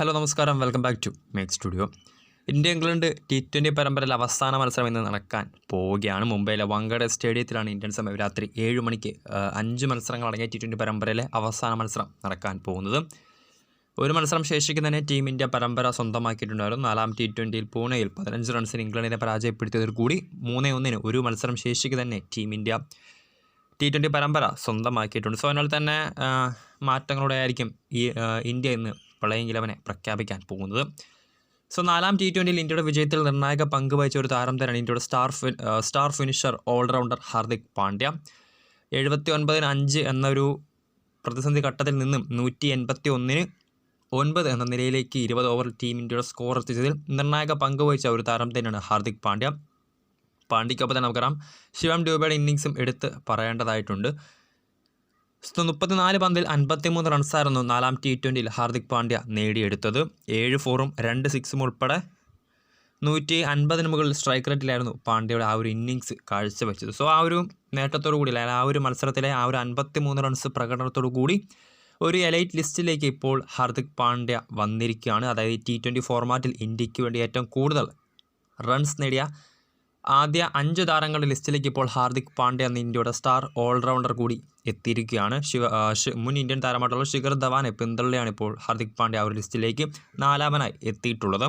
Hello നമസ്കാരം. Welcome back to make studio. India England T twenty പരമ്പരയിലെ അവസാന മത്സരം ഇന്ന് നടക്കാൻ പോവുകയാണ്. മുംബൈയിലെ വങ്കഡ സ്റ്റേഡിയത്തിലാണ് ഇന്ത്യൻ സമയം രാത്രി ഏഴ് മണിക്ക് അഞ്ച് മത്സരങ്ങൾ അടങ്ങിയ ടി ട്വന്റി പരമ്പരയിലെ അവസാന മത്സരം നടക്കാൻ പോകുന്നത്. ഒരു മത്സരം ശേഷിക്കുന്നതിനെ ടീം ഇന്ത്യ പരമ്പര സ്വന്തമാക്കിയിട്ടുണ്ടായിരുന്നു. നാലാം ടി ട്വന്റിയിൽ പൂനെയിൽ പതിനഞ്ച് റൺസിന് ഇംഗ്ലണ്ടിനെ പരാജയപ്പെടുത്തിയതിൽ കൂടി മൂന്നേ ഒന്നിന് ഒരു മത്സരം ശേഷിക്ക് തന്നെ ടീം ഇന്ത്യ ടി ട്വന്റി പരമ്പര സ്വന്തമാക്കിയിട്ടുണ്ട്. സോ അതിനാൽ തന്നെ മാറ്റങ്ങളോടെ ആയിരിക്കും ഈ ഇന്ത്യ ഇന്ന് പ്ലേയിങ് ഇലവനെ പ്രഖ്യാപിക്കാൻ പോകുന്നത്. സോ നാലാം ടി ട്വന്റിയിൽ ഇന്ത്യയുടെ വിജയത്തിൽ നിർണായക പങ്ക് വഹിച്ച ഒരു താരം തന്നെയാണ് ഇന്ത്യയുടെ star star finisher allrounder Hardik Pandya. എഴുപത്തി ഒൻപതിന് അഞ്ച് എന്നൊരു പ്രതിസന്ധി ഘട്ടത്തിൽ നിന്നും നൂറ്റി എൺപത്തി ഒന്നിന് ഒൻപത് എന്ന നിലയിലേക്ക് ഇരുപത് ഓവറിൽ ടീം ഇന്ത്യയുടെ സ്കോർ എത്തിച്ചതിൽ നിർണായക പങ്ക് വഹിച്ച ഒരു താരം തന്നെയാണ് ഹാർദിക് പാണ്ഡ്യ. പാണ്ഡ്യയ്ക്കൊപ്പം തന്നെ നമുക്കറിയാം ശിവം ഡ്യൂബയുടെ ഇന്നിങ്സും എടുത്ത് പറയേണ്ടതായിട്ടുണ്ട്. മുപ്പത്തിനാല് പന്തിൽ അൻപത്തിമൂന്ന് റൺസായിരുന്നു നാലാം ടി ട്വന്റിയിൽ ഹാർദിക് പാണ്ഡ്യ നേടിയെടുത്തത്. ഏഴ് ഫോറും രണ്ട് സിക്സും ഉൾപ്പെടെ നൂറ്റി അൻപതിന് മുകളിൽ സ്ട്രൈക്ക് റേറ്റിലായിരുന്നു പാണ്ഡ്യയുടെ ആ ഒരു ഇന്നിങ്സ് കാഴ്ചവെച്ചത്. സോ ആ ഒരു നേട്ടത്തോടു കൂടി അല്ലെങ്കിൽ ആ ഒരു മത്സരത്തിലെ ആ ഒരു അൻപത്തി മൂന്ന് റൺസ് പ്രകടനത്തോടു കൂടി ഒരു എലൈറ്റ് ലിസ്റ്റിലേക്ക് ഇപ്പോൾ ഹാർദിക് പാണ്ഡ്യ വന്നിരിക്കുകയാണ്. അതായത് ടി ട്വന്റി ഫോർമാറ്റിൽ ഇന്ത്യയ്ക്ക് വേണ്ടി ഏറ്റവും കൂടുതൽ റൺസ് നേടിയ ആദ്യ അഞ്ച് താരങ്ങളുടെ ലിസ്റ്റിലേക്ക് ഇപ്പോൾ ഹാർദിക് പാണ്ഡ്യ എന്ന ഇന്ത്യയുടെ സ്റ്റാർ ഓൾറൗണ്ടർ കൂടി എത്തിയിരിക്കുകയാണ്. ശിവ മുൻ ഇന്ത്യൻ താരമായിട്ടുള്ള ശിഖർ ധവാനെ പിന്തള്ളിയാണ് ഇപ്പോൾ ഹാർദിക് പാണ്ഡ്യ ആ ഒരു ലിസ്റ്റിലേക്ക് നാലാമനായി എത്തിയിട്ടുള്ളത്.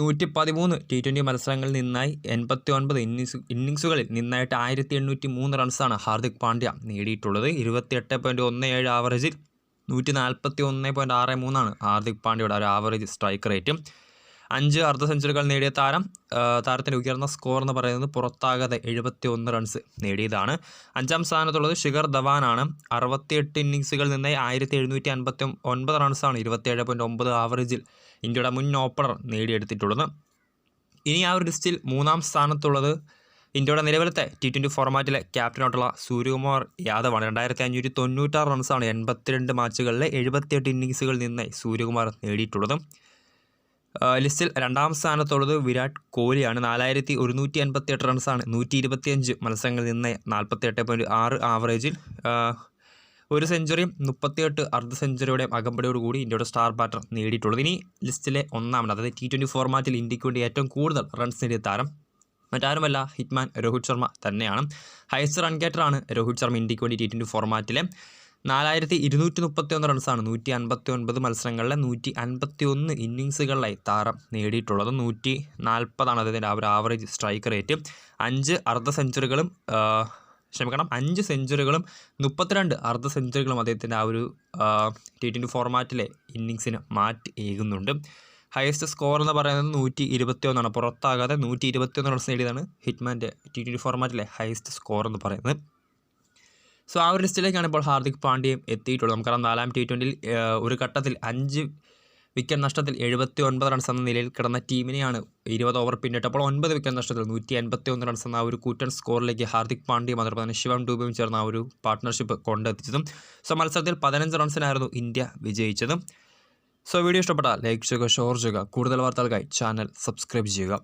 നൂറ്റി പതിമൂന്ന് ടി ട്വന്റി മത്സരങ്ങളിൽ നിന്നായി എൺപത്തി ഒൻപത് ഇന്നിങ്സ് ഇന്നിങ്സുകളിൽ നിന്നായിട്ട് ആയിരത്തി എണ്ണൂറ്റി മൂന്ന് റൺസാണ് ഹാർദിക് പാണ്ഡ്യ നേടിയിട്ടുള്ളത്. ഇരുപത്തിയെട്ട് പോയിന്റ് ഒന്ന് ഏഴ് ആവറേജിൽ നൂറ്റി നാൽപ്പത്തി ഒന്ന് പോയിന്റ് ആറ് മൂന്നാണ് ഹാർദിക് പാണ്ഡ്യയുടെ ഒരു ആവറേജ് സ്ട്രൈക്ക് റേറ്റ് അഞ്ച് അർദ്ധ സെഞ്ചുറികൾ നേടിയ താരം താരത്തിന്റെ ഉയർന്ന സ്കോർ എന്ന് പറയുന്നത് പുറത്താകാതെ എഴുപത്തി ഒന്ന് റൺസ് നേടിയതാണ്. അഞ്ചാം സ്ഥാനത്തുള്ളത് ശിഖർ ധവാനാണ് അറുപത്തിയെട്ട് ഇന്നിങ്സുകളിൽ നിന്ന് ആയിരത്തി എഴുന്നൂറ്റി അൻപത്തി ഒൻപത് റൺസാണ് ഇരുപത്തിയേഴ് പോയിന്റ് ഒമ്പത് ആവറേജിൽ ഇന്ത്യയുടെ മുൻ ഓപ്പണർ നേടിയെടുത്തിട്ടുള്ളത്. ഇനി ആ ഒരു ലിസ്റ്റിൽ മൂന്നാം സ്ഥാനത്തുള്ളത് ഇന്ത്യയുടെ നിലവിലത്തെ ടി ട്വന്റി ഫോർമാറ്റിലെ ക്യാപ്റ്റനായിട്ടുള്ള സൂര്യകുമാർ യാദവാണ്. രണ്ടായിരത്തി അഞ്ഞൂറ്റി തൊണ്ണൂറ്റാറ് റൺസാണ് എൺപത്തിരണ്ട് മാച്ചുകളിലെ എഴുപത്തിയെട്ട് ഇന്നിങ്സുകളിൽ നിന്ന് സൂര്യകുമാർ നേടിയിട്ടുള്ളത്. ലിസ്റ്റിൽ രണ്ടാം സ്ഥാനത്തുള്ളത് വിരാട് കോഹ്ലിയാണ്. നാലായിരത്തി ഒരുന്നൂറ്റി അൻപത്തി എട്ട് റൺസാണ് നൂറ്റി ഇരുപത്തിയഞ്ച് മത്സരങ്ങളിൽ നിന്ന് നാൽപ്പത്തിയെട്ട് പോയിന്റ് ആറ് ആവറേജിൽ ഒരു സെഞ്ചുറിയും മുപ്പത്തിയെട്ട് അർദ്ധ സെഞ്ചുറിയുടെയും അകമ്പടിയോടുകൂടി ഇന്ത്യയുടെ സ്റ്റാർ ബാറ്റർ നേടിയിട്ടുള്ളത്. ഇനി ലിസ്റ്റിലെ ഒന്നാമത് അതായത് ടി ട്വന്റി ഫോർമാറ്റിൽ ഇന്ത്യയ്ക്ക് വേണ്ടി ഏറ്റവും കൂടുതൽ റൺസ് നേടിയ താരം മറ്റാരുമല്ല ഹിറ്റ്മാൻ രോഹിത് ശർമ്മ തന്നെയാണ്. ഹയസ്റ്റ് റൺ ഗേറ്ററാണ് രോഹിത് ശർമ്മ ഇന്ത്യയ്ക്ക് വേണ്ടി ടി ട്വന്റി ഫോർമാറ്റിലെ നാലായിരത്തി ഇരുന്നൂറ്റി മുപ്പത്തി ഒന്ന് റൺസാണ് നൂറ്റി അൻപത്തി ഒൻപത് മത്സരങ്ങളിലെ നൂറ്റി അൻപത്തി ഒന്ന് ഇന്നിങ്സുകളിലായി താരം നേടിയിട്ടുള്ളത്. നൂറ്റി നാൽപ്പതാണ് അദ്ദേഹത്തിന്റെ ആ ഒരു ആവറേജ് സ്ട്രൈക്ക് റേറ്റ് അഞ്ച് അർദ്ധ സെഞ്ചുറികളും ക്ഷമിക്കണം അഞ്ച് സെഞ്ചുറികളും മുപ്പത്തിരണ്ട് അർദ്ധ സെഞ്ചുറികളും അദ്ദേഹത്തിന്റെ ആ ഒരു ടി ട്വന്റി ഫോർമാറ്റിലെ ഇന്നിങ്സിന് മാറ്റി ഏകുന്നുണ്ട്. ഹയസ്റ്റ് സ്കോർ എന്ന് പറയുന്നത് നൂറ്റി ഇരുപത്തി ഒന്നാണ് പുറത്താകാതെ നൂറ്റി ഇരുപത്തി ഒന്ന് റൺസ് നേടിയതാണ് ഹിറ്റ്മാന്റെ ടി ട്വന്റി ഫോർമാറ്റിലെ ഹയസ്റ്റ് സ്കോർ എന്ന് പറയുന്നത്. സോ ആ ഒരു ലിസ്റ്റിലേക്കാണ് ഇപ്പോൾ ഹാർദിക് പാണ്ഡ്യയും എത്തിയിട്ടുള്ളത്. നമുക്കറിയാം നാലാം ടി ട്വന്റിയിൽ ഒരു ഘട്ടത്തിൽ അഞ്ച് വിക്കറ്റ് നഷ്ടത്തിൽ എഴുപത്തി ഒൻപത് റൺസ് എന്ന നിലയിൽ കിടന്ന ടീമിനെയാണ് ഇരുപത് ഓവർ പിന്നിട്ടപ്പോൾ ഒൻപത് വിക്കറ്റ് നഷ്ടത്തിൽ നൂറ്റി അൻപത്തി ഒന്ന് റൺസ് എന്ന ഒരു കൂറ്റൻ സ്കോറിലേക്ക് ഹാർദിക് പാണ്ഡ്യയും അതോടൊപ്പം തന്നെ ശിവം ഡൂബയും ചേർന്ന ആ ഒരു പാർട്ട്ണർഷിപ്പ് കൊണ്ടെത്തിച്ചതും. സോ മത്സരത്തിൽ പതിനഞ്ച് റൺസിനായിരുന്നു ഇന്ത്യ വിജയിച്ചതും. സോ വീഡിയോ ഇഷ്ടപ്പെട്ടാൽ ലൈക്ക് ചെയ്യുക ഷെയർ ചെയ്യുക. കൂടുതൽ വാർത്തകൾക്കായി ചാനൽ സബ്സ്ക്രൈബ് ചെയ്യുക.